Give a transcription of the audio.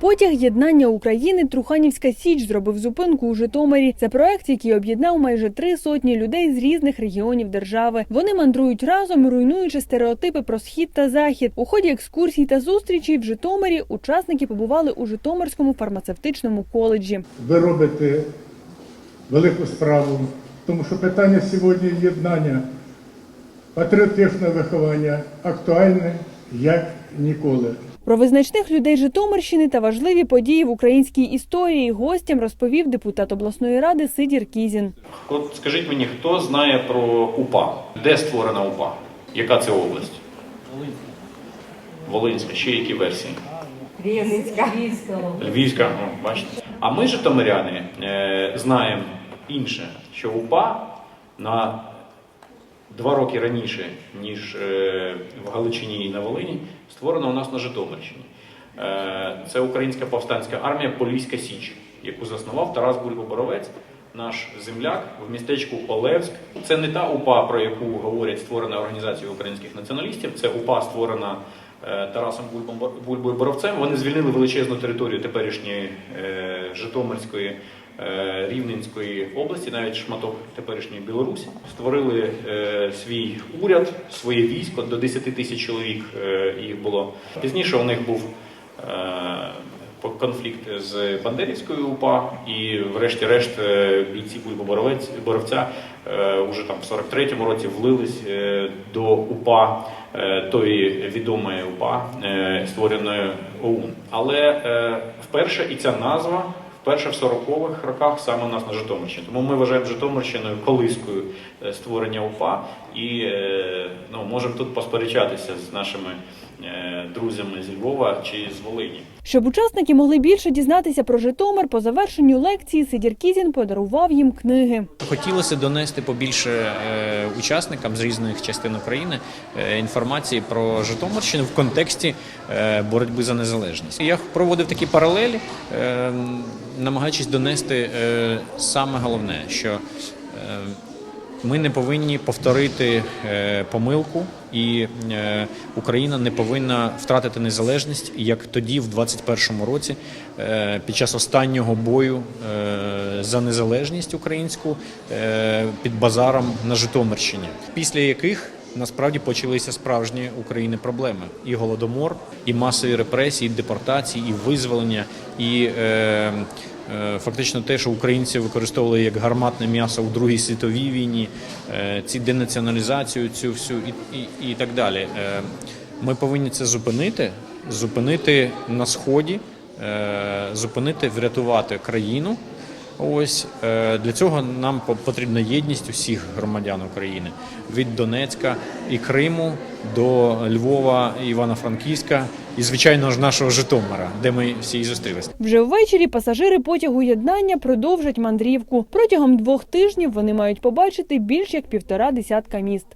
Потяг єднання України Труханівська Січ зробив зупинку у Житомирі. Це проект, який об'єднав майже три сотні людей з різних регіонів держави. Вони мандрують разом, руйнуючи стереотипи про схід та захід. У ході екскурсій та зустрічей в Житомирі учасники побували у Житомирському фармацевтичному коледжі. ви робите велику справу, тому що питання сьогодні єднання, патріотичне виховання актуальне як ніколи. Про визначних людей Житомирщини та важливі події в українській історії гостям розповів депутат обласної ради Сидір Кізін. От скажіть мені, хто знає про УПА? Де створена УПА? Яка це область? Волинська. Волинська. Ще які версії? Рівненська. Львівська, ну, бачите. А ми, житомиряни, е, знаємо інше, що УПА на два роки раніше, ніж е, в Галичині і на Волині, створена у нас на Житомирщині. Е, це Українська повстанська армія Поліська Січ, яку заснував Тарас Бульбо-Боровець, наш земляк в містечку Олевськ. Це не та УПА, про яку говорять створена організацією українських націоналістів. Це УПА створена е, Тарасом Бульбою Боровцем. Вони звільнили величезну територію теперішньої Житомирської. Е, Рівненської області, навіть шматок теперішньої Білорусі, створили е, свій уряд, своє військо до 10 тисяч чоловік е, їх було. Пізніше у них був конфлікт з Бандерівською УПА, і врешті-решт бійці Бульбо-Боровець Боровця е, уже там в 43-му році влились до УПА, тої відомої УПА, створеної ОУН. Але вперше і ця назва. Вперше в 40-х роках саме у нас на Житомирщині. Тому ми вважаємо Житомирщиною колискою е, створення УПА і е, ну, можемо тут посперечатися з нашими друзями з Львова чи з Волині. Щоб учасники могли більше дізнатися про Житомир, по завершенню лекції Сидір Кізін подарував їм книги. Хотілося донести побільше е, учасникам з різних частин України е, інформації про Житомирщину в контексті е, боротьби за незалежність. Я проводив такі паралелі, е, намагаючись донести е, саме головне, що е, ми не повинні повторити е, помилку, і е, Україна не повинна втратити незалежність, як тоді, в 21-му році, е, під час останнього бою за незалежність українську під базаром на Житомирщині, після яких насправді почалися справжні України проблеми: і голодомор, і масові репресії, і депортації, і визволення, і фактично те, що українці використовували як гарматне м'ясо у Другій світовій війні, е, ці денаціоналізацію, цю всю і, і, і так далі. Е, Ми повинні це зупинити, зупинити на сході, е, зупинити, врятувати країну. Ось е, для цього нам потрібна єдність усіх громадян України від Донецька і Криму до Львова, Івано-Франківська і звичайно ж нашого Житомира, де ми всі і зустрілися. Вже ввечері пасажири потягу єднання продовжать мандрівку. Протягом двох тижнів вони мають побачити більш як півтора десятка міст.